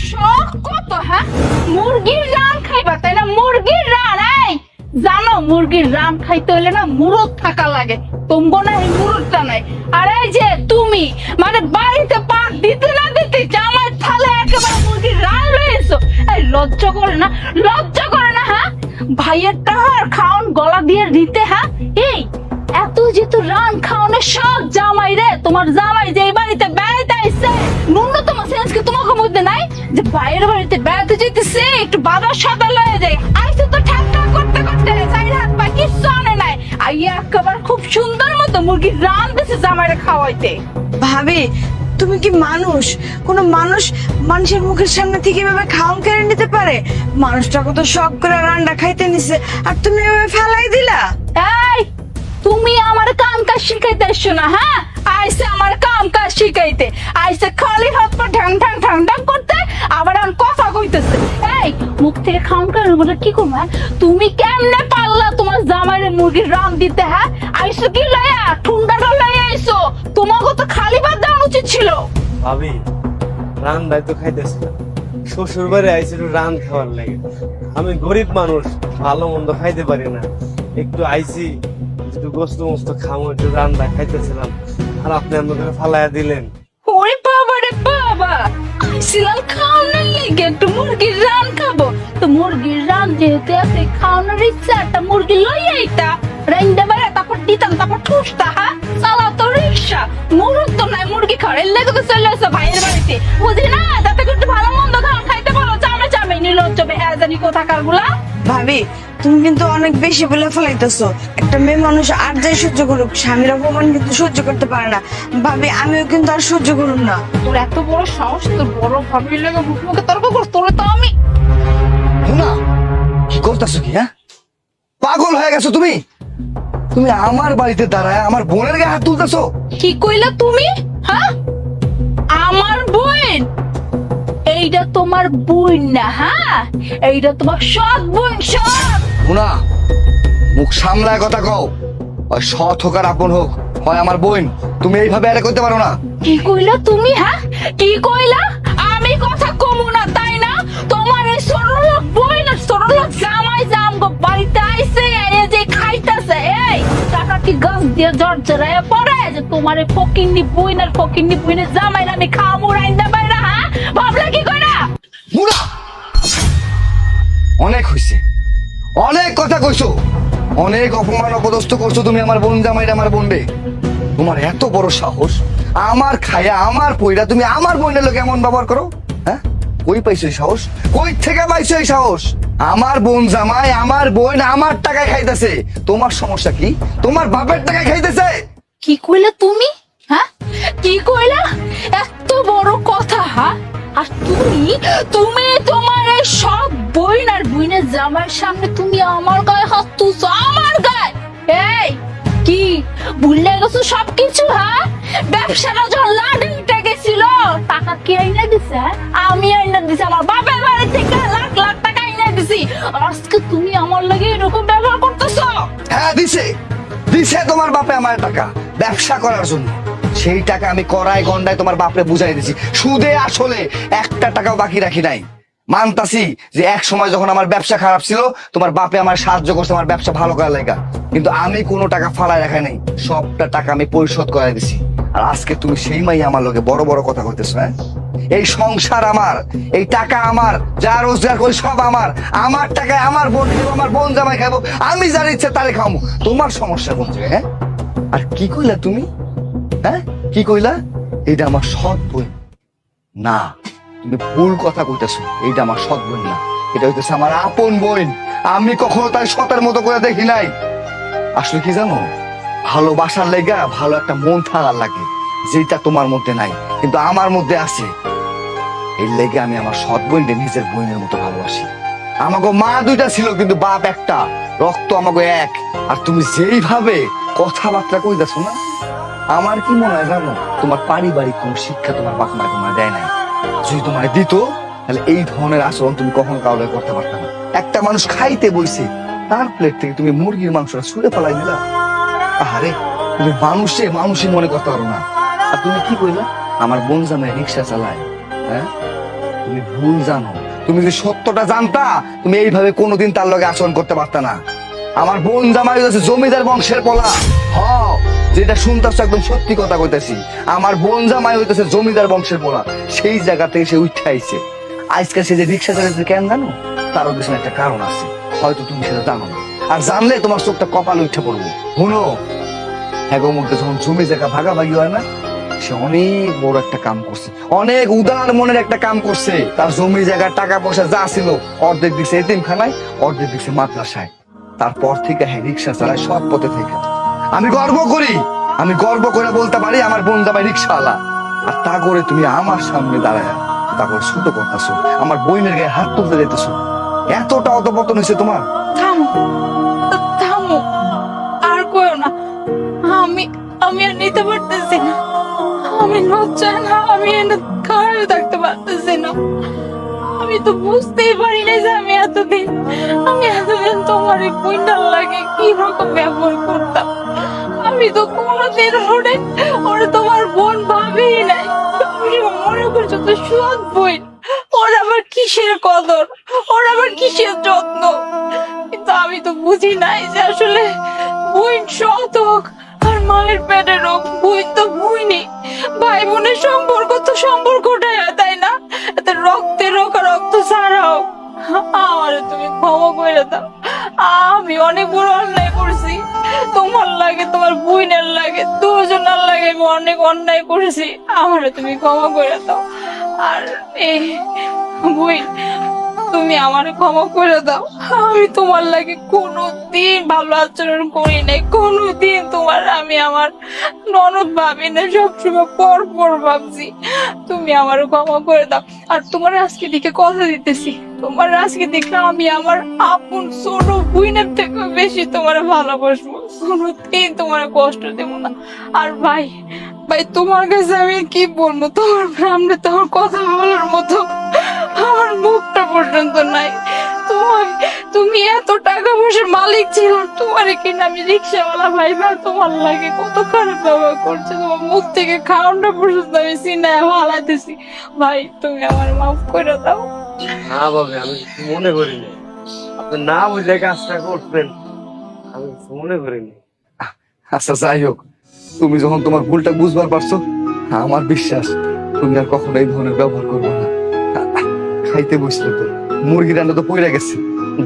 শখ কত হ্যাঁ? মুরগির রান খাইবা, তাই না? মুরগির রান, এই! জানো, মুরগির রান খাইতে হলে না মুরগ থাকা লাগে। তোমগো না এই মুরগটা নাই। আর এই যে তুমি মানে বাড়িতে পাক দিতে না দিতে জামাই থালে একেবারে মুরগির রান লয়েছো এই, লজ্জা করে না? লজ্জা করে না হ্যাঁ? ভাইয়ের টাহার খাওন, গলা দিয়ে দিতে হ্যাঁ? এই যেহেতু রান খাওয়ানো সব জামাই রে তোমার জামাই যে এই বাড়িতে বেড়াইতে ন্যূনতম সেন্স কি তোমাকে মধ্যে নাই যে বাইরের বাড়িতে বেড়াতে যেতেছে একটু সাদা লয়ে যায়। আইসে তো ঠাট্টা করতে করতে চাই হাত পা কিচ্ছু আনে নাই। আইয়া একেবারে খুব সুন্দর মতো রান দিছে জামাইরে খাওয়াইতে। ভাবি তুমি কি মানুষ? কোন মানুষ মানুষের মুখের সামনে থেকে এভাবে খাওন কেড়ে নিতে পারে? মানুষটা কত শখ করে রান্না খাইতে নিছে। আর তুমি এভাবে ফেলাই দিলা? এই তুমি আমার কাম কাজ শিখাইতে এসছো না হ্যাঁ? আইসে আমার কাম কাজ শিখাইতে। আইসে খালি হাত পা ঢাং ঢাং ঢাং ঢাং করতে, আবার আর কথা কইতেছে। এই, মুখ থেকে খাম কার বলে কি করব হ্যাঁ? তুমি কেমনে পারলা তোমার জামাইরে মুরগির রান দিতে হ্যাঁ? আইসো কি লয়া ঠুন্ডাটা লয়া আইসো। তোমাকে তো খালি ভাত দেওয়া উচিত ছিল। ভাবি রান্নায় তো খাইতেছিলাম শ্বশুর বাড়ি আইছিল রান খাওয়ার লাগে। আমি গরিব মানুষ, ভালো মন্দ খাইতে পারি না। একটু আইছি একটু গোস্ত মোস্ত খামো রান্না খাইতেছিলাম। আর আপনি আমাকে ফালাইয়া দিলেন। ওরে বাবা রে বাবা! আইছিলাম খাওয়ানোর লেগে, একটু মুরগির রান খাব। তো মুরগির রান যেহেতু আছে, খাওয়ানোর ইচ্ছা একটা মুরগি লই আইতা, রাইন্দা বেড়া তারপর দিতাম, তারপর ঠুসতা হ্যাঁ চালা তো রিক্সা মুরগ তো নাই মুরগি খাওয়ার। লেগে তো চলে আসো ভাইয়ের বাড়িতে। বুঝি না? তাতে একটু ভালো নির্লজ্জ বেহায়া কোথাকারগুলা। ভাবি তুমি কিন্তু অনেক বেশি বলে ফেলাইতেছো। একটা মেয়ে মানুষ আর যাই সহ্য করুক স্বামীর অপমান কিন্তু সহ্য করতে পারে না। ভাবি আমিও কিন্তু আর সহ্য করুম না। তোর এত বড় সাহস তোর বড় ভাবির লেগে মুখ মুখে তর্ক কর তোরে তো আমি। না কি করতেছো কি হ্যাঁ? পাগল হয়ে গেছো তুমি? তুমি আমার বাড়িতে দাঁড়ায় আমার বোনের গায়ে হাত তুলতেছো? কি কইলা তুমি? হ্যাঁ? এইটা তোমার বোন না হ্যাঁ? এইটা তোমার সৎ বোন সৎ! না মুখ সামলায় কথা কও। ওই সৎ হোক আর আপন হোক হয় আমার বোন। তুমি এইভাবে আরে করতে পারো না। কি কইলা তুমি হ্যাঁ? কি কইলা? আমি কথা কমু না তাই না? তোমার এই সরলোক বোন আর সরলোক জামাই জামগো বাড়িতে আইছে এই যে খাইতাছে এই টাকা কি গাছ দিয়ে জট জড়ায় পড়ে যে তোমার এই ফকিন্নি বোন আর ফকিন্নি বোনের জামাই আমি বাইরা হ্যাঁ ভাবলা কি কইরা মুনা অনেক হইছে। অনেক কথা কইছো। অনেক অপমান অপদস্থ করছ তুমি আমার বোন জামাইরা আমার বোন রে তোমার এত বড় সাহস আমার খায়া আমার পইরা তুমি আমার বোনের লোক এমন ব্যবহার করো? হ্যাঁ? কই পাইছো এই সাহস? কই থেকে পাইছো এই সাহস? আমার বোন জামাই আমার বোন আমার টাকায় খাইতেছে। তোমার সমস্যা কি? তোমার বাপের টাকায় খাইতেছে? কি কইলা তুমি? হ্যাঁ? কি কইলা? বড় কথা হ্যাঁ আর তুমি তুমি তোমার এই সব বইন আর বইনের জামার সামনে তুমি আমার গায়ে হাত তুলছো, আমার গায়ে? এই, কি, ভুলে গেছো সবকিছু হ্যাঁ ব্যবসাটা যখন লাডি উঠে গেছিল, টাকা কে আইনা দিছে? আমি আইনা দিছি, আমার বাপের বাড়ি থেকে লাখ লাখ টাকা আইনা দিছি। আজকে তুমি আমার লাগে এরকম ব্যবহার করতেছো? হ্যাঁ দিছে দিছে তোমার বাপে আমার টাকা, ব্যবসা করার জন্য। সেই টাকা আমি করায় গন্ডায় তোমার বাপরে বুঝাই দিছি। সুদে আসলে একটা টাকাও বাকি রাখি নাই। মানতাছি যে এক সময় যখন আমার ব্যবসা খারাপ ছিল, তোমার বাপে আমার সাহায্য করছে, আমার ব্যবসা ভালো করার লেগা। কিন্তু আমি কোনো টাকা ফালায় রাখা নাই, সবটা টাকা আমি পরিশোধ করে দিছি। আর আজকে তুমি সেই মাই আমার লোকে বড় বড় কথা কইতেছো হ্যাঁ? এই সংসার আমার, এই টাকা আমার, যা রোজগার করি সব আমার। আমার টাকায় আমার বোন আমার বোন জামাই খাব, আমি যার ইচ্ছে তারে খাব তোমার সমস্যা কোন জায়গায় হ্যাঁ? আর কি কইলা তুমি? হ্যাঁ? কি কইলা? এইটা আমার সৎ বোন। না, তুমি ভুল কথা কইতেছো। এইটা আমার সৎ বোন না। এটা হইতেছে আমার আপন বোন। আমি কখনো তার সতের মতো করে দেখি নাই। আসলে কি জানো? ভালোবাসার লেগা ভালো একটা মন থাকার লাগে, যেটা তোমার মধ্যে নাই, কিন্তু আমার মধ্যে আছে। এই লেগে আমি আমার সৎ বোনকে নিজের বোনের মতো ভালোবাসি। আমাকে মা দুইটা ছিল, কিন্তু বাপ একটা। রক্ত আমাকে এক। আর তুমি যেইভাবে কথাবার্তা কইতেছো না আমার কি মনে হয় জানো? তোমার পারিবারিক কোন শিক্ষা তোমার বাপ মা তোমার দেয় নাই। যদি তোমার দিত, তাহলে এই ধরনের আচরণ তুমি কখন কাউকে করতে পারতে না। একটা মানুষ খাইতে বইছে, তার প্লেট থেকে তুমি মুরগির মাংসটা ছুঁড়ে ফেলাই দিলা আহারে, তুমি মানুষে মানুষই মনে করতে পারো না। আর তুমি কি কইলা? আমার বোন জামাই রিক্সা চালায় হ্যাঁ? তুমি ভুল জানো। তুমি যদি সত্যটা জানতা, তুমি এইভাবে কোনোদিন তার লগে আচরণ করতে পারতা না। আমার বোন জামাই হচ্ছে জমিদার বংশের পোলা হ যেটা শুনতেছ একদম সত্যি কথা কইতেছি। আমার বোন জামাই হইতেছে জমিদার বংশের পোলা সেই জায়গা থেকে সে উঠে আইছে। আজকে সে যে রিক্সা চালাতে কেন জানো? তারও পিছনে একটা কারণ আছে। হয়তো তুমি সেটা জানো না। আর জানলে তোমার চোখটা কপাল উঠে পড়ব। শুনো হ্যাগোর মধ্যে যখন জমি জায়গা ভাগাভাগি হয় না, সে অনেক বড় একটা কাম করছে। অনেক উদার মনের একটা কাম করছে। তার জমি জায়গা টাকা পয়সা যা ছিল, অর্ধেক দিচ্ছে এতিমখানায়, অর্ধেক দিচ্ছে মাদ্রাসায়। তারপর থেকে হ্যাঁ রিক্সা চালায় সৎ পথে থেকে। আমি গর্ব করি, আমি গর্ব করে বলতে পারি আমার বোন জামাই রিক্সাওয়ালা। আর তা করে তুমি আমার সামনে দাঁড়ায়। তারপর ছোট করতেছো আমার বইনের গায়ে হাত তুলতে যেতেছো এতটা অধপতন হয়েছে তোমার? থামো থামো। আর কইও না, আমি আমি আর নিতে পারতেছি না। আমি লজ্জা না, আমি থাকতে পারতেছি না। আমি তো বুঝতেই পারি না যে আমি এতদিন আমি এতদিন তোমার এই বইটার লাগে কি রকম ব্যবহার করতাম। আমি তো কোনোদিন ওরে ওরে তোমার বোন ভাবেই নাই। আমি মনে করছ তো ওর আবার কিসের কদর? ওর আবার কিসের যত্ন? কিন্তু আমি তো বুঝি নাই যে আসলে বইন সৎ হোক আর মায়ের পেটের হোক বই তো বইনি ভাই বোনের সম্পর্ক তো সম্পর্কটাই তাই না? এতে রক্ত ছাড়া। ছাড়াও আমার তুমি ক্ষমা করে দাও। আমি অনেক বড় অন্যায় করছি। তোমার লাগে, তোমার বুইনের লাগে, দুজনের লাগে আমি অনেক অন্যায় করেছি। আমারে তুমি ক্ষমা করে দাও। আর এই বই তুমি আমার ক্ষমা করে দাও। আমি তোমার লাগে কোনো দিন ভালো আচরণ করি নাই। কোনো দিন তোমার, আমি আমার ননদ ভাবি না সবসময় পর পর ভাবছি। তুমি আমার ক্ষমা করে দাও। আর তোমার আজকে দিকে কথা দিতেছি। তোমার আজকে দেখলে আমি আমার আপন ছোট বুইনের থেকে বেশি তোমার ভালোবাসবো। কোনোদিন তোমার কষ্ট দেবো না। আর ভাই ভাই, তোমার কাছে আমি কি বলব? তোমার সামনে তোমার কথা বলার মতো আমার মুখটা পর্যন্ত নাই। তোমার তুমি এত টাকা পয়সার মালিক ছিল তোমার কিনা আমি রিক্সাওয়ালা ভাই ভাই তোমার লাগে কত খারাপ ব্যবহার করছে। তোমার মুখ থেকে খাওয়ানটা পর্যন্ত আমি সিনায় হালাইতেছি ভাই তুমি আমার মাফ করে দাও। না বাবা আমি মনে করিনি। আপনি না বুঝে কাজটা করতেন আমি মনে করিনি। আচ্ছা যাই হোক তুমি যখন তোমার ভুলটা বুঝবার পারছ আমার বিশ্বাস তুমি আর কখনো এই ধরনের ব্যবহার করবে না। খাইতে বসল তো। মুরগি রান্না তো পড়ে গেছে।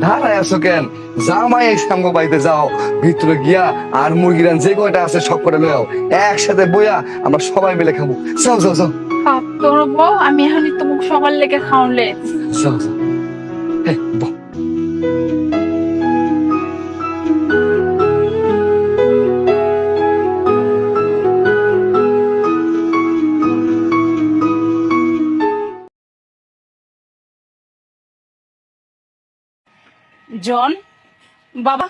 ধারায় আসো কেন? জামাই সাঙ্গ বাড়িতে যাও। ভিতরে গিয়া আর মুরগি রান যে কয়টা আছে সব করে লয়াও একসাথে বইয়া আমরা সবাই মিলে খাব যাও যাও যাও। তোর বউ আমি এখনই তোমাকে সবার লেগে খাওয়ালে যাও যাও। জন বাবা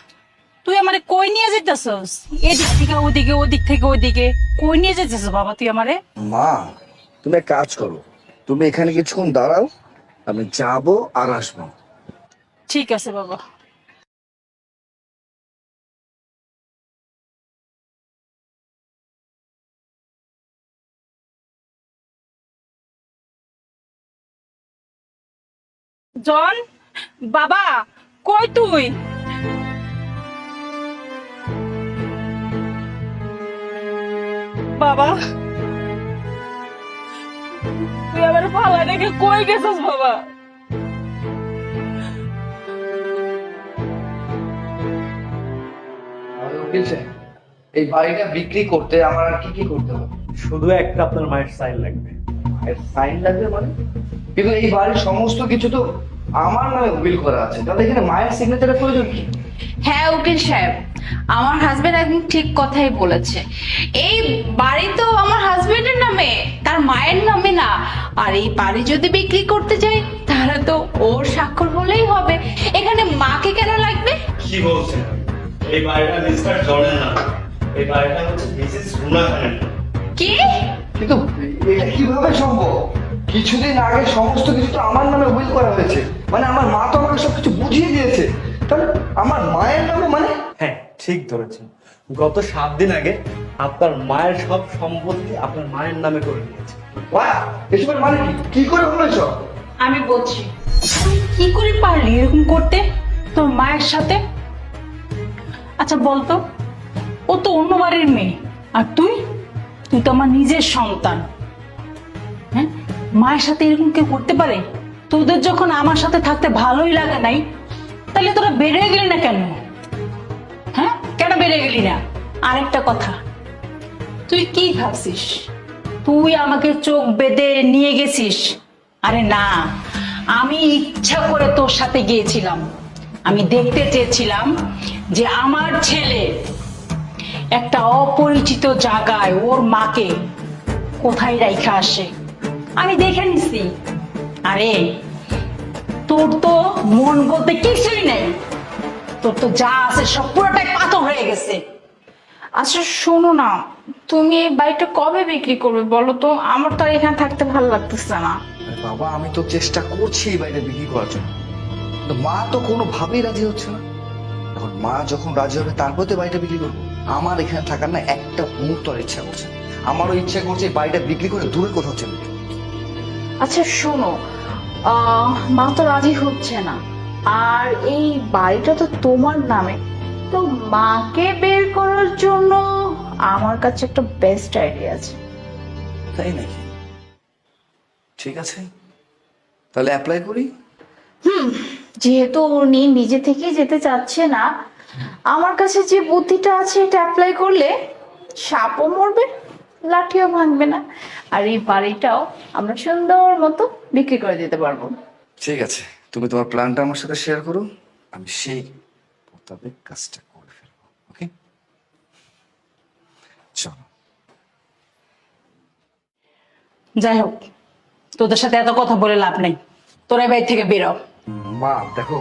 তুই আমারে কই নিয়ে যেতেছস? এদিক থেকে ওদিকে ওদিক থেকে ওদিকে। কই নিয়ে যেতেছস বাবা তুই আমারে? মা তুমি এক কাজ করো। তুমি এখানে কিছুক্ষণ দাঁড়াও আমি যাব আর আসব। ঠিক আছে বাবা। জন বাবা কই তুই? বাবা তুই আমার ভালো রেখে কই গেছিস বাবা? এই বাড়িটা বিক্রি করতে আমার আর কি কি করতে হবে? শুধু একটা আপনার মায়ের সাইন লাগবে। মায়ের সাইন লাগবে মানে? কিন্তু এই বাড়ির সমস্ত কিছু তো আমার নামে উইল করা আছে। তাহলে এখানে মায়ের সিগনেচারের প্রয়োজন কি? হ্যাঁ উকিল সাহেব আমার হাজবেন্ড একদম ঠিক কথাই বলেছে। এই বাড়ি তো আমার হাজবেন্ডের নামে তার মায়ের নামে না। আর এই বাড়ি যদি বিক্রি করতে যাই তাহলে তো ওর স্বাক্ষর হলেই হবে। এখানে মাকে কেন লাগবে? কি বলছেন? এই বাড়িটা মিস্টার জর্ডেন না এই বাড়িটা হচ্ছে মিসেস রুনা খানের কি? কিন্তু এটা কীভাবে সম্ভব? কিছুদিন আগে সমস্ত কিছু তো আমার নামে উইল করা হয়েছে। মানে আমার মা তো আমাকে সবকিছু বুঝিয়ে দিয়েছে। তাহলে আমার মায়ের নামে মানে? হ্যাঁ ঠিক ধরেছেন। গত সাত দিন আগে আপনার মায়ের সব সম্পত্তি আপনার মায়ের নামে করে নিয়েছে এসবের মানে কি? কি করে হলো এসব আমি বলছি কি করে পারলি এরকম করতে? তোর মায়ের সাথে? আচ্ছা বলতো ও তো অন্য বাড়ির মেয়ে। আর তুই? তুই তো আমার নিজের সন্তান। হ্যাঁ? মায়ের সাথে এরকম কেউ করতে পারে? তোদের যখন আমার সাথে থাকতে ভালোই লাগে নাই, তাহলে তোরা বেড়ে গেলি না কেন? হ্যাঁ? কেন বেড়ে গেলি না? আরেকটা কথা, তুই কি ভাবছিস? তুই আমাকে চোখ বেঁধে নিয়ে গেছিস? আরে না, আমি ইচ্ছা করে তোর সাথে গিয়েছিলাম। আমি দেখতে চেয়েছিলাম যে আমার ছেলে একটা অপরিচিত জায়গায় ওর মাকে কোথায় রাইখা আসে। আমি দেখে নিছি আরে, তোর তো মন বলতে কিছুই নেই। তোর তো যা আছে সব পুরোটাই পাথর হয়ে গেছে। আচ্ছা শোনো না, তুমি এই বাড়িটা কবে বিক্রি করবে বলো তো? আমার তো আর এখানে থাকতে ভালো লাগতেছে না। বাবা, আমি তো চেষ্টা করছি এই বাড়িটা বিক্রি করার জন্য। কিন্তু মা তো কোনোভাবেই রাজি হচ্ছে না। এখন মা যখন রাজি হবে, তারপর তো বাড়িটা বিক্রি করব। আমার এখানে থাকার না একটা মুহূর্ত ইচ্ছা করছে আমারও ইচ্ছা করছে বাড়িটা বিক্রি করে দূরে কোথাও চলে। আচ্ছা শোনো মা তো রাজি হচ্ছে না। আর এই বাড়িটা তো তোমার নামে। তো মাকে বের করার জন্য আমার কাছে একটা বেস্ট আইডিয়া আছে। তাই নাকি? ঠিক আছে। তাহলে অ্যাপ্লাই করি? হুম যেহেতু উনি নিজে থেকেই যেতে চাচ্ছে না আমার কাছে যে বুদ্ধিটা আছে এটা অ্যাপ্লাই করলে সাপও মরবে। লাঠিও ভাঙবে না। আর এই বাড়িটাও আমরা সুন্দর মতো বিক্রি করে দিতে পারব। ঠিক আছে তুমি তোমার প্ল্যানটা আমার সাথে শেয়ার করো আমি সেই মোতাবেক কাজটা করে ফেলব ওকে চলো। যাই হোক তোদের সাথে এত কথা বলে লাভ নেই। তোরা এই বাড়ি থেকে বেরো। মা দেখো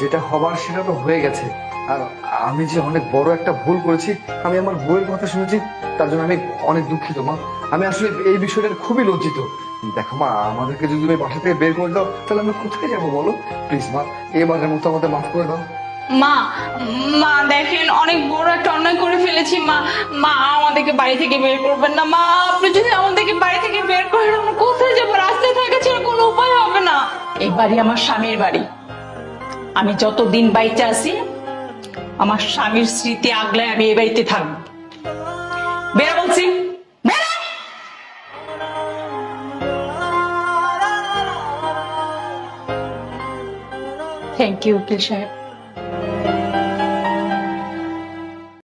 যেটা হবার সেটা তো হয়ে গেছে। আর আমি যে অনেক বড় একটা ভুল করেছি, আমি আমার বউয়ের কথা শুনেছি, তার জন্য আমি অনেক দুঃখিত, মা। আমি আসলে এই বিষয়টা খুবই লজ্জিত। দেখো, মা, আমাদেরকে যদি তুমি বাসা থেকে বের করে দাও, তাহলে আমরা কোথায় যাব বলো? প্লিজ মা এবারের মতো আমাদের মাফ করে দাও। মা মা, দেখেন, অনেক বড় একটা অন্যায় করে ফেলেছি, মা। মা, আমাদেরকে বাড়ি থেকে বের করবেন না, মা। আপনি যদি আমাদেরকে বাড়ি থেকে বের করেন আমরা কোথায় যাব? রাস্তায় থাকা ছাড়া কোনো উপায় হবে না। এই বাড়ি আমার স্বামীর বাড়ি। আমি যতদিন বাড়িতে আছি আমার স্বামীর স্মৃতি আগলায় আমি এ বাড়িতে থাকব। বেরা বলছি থ্যাংক ইউ উকিল সাহেব।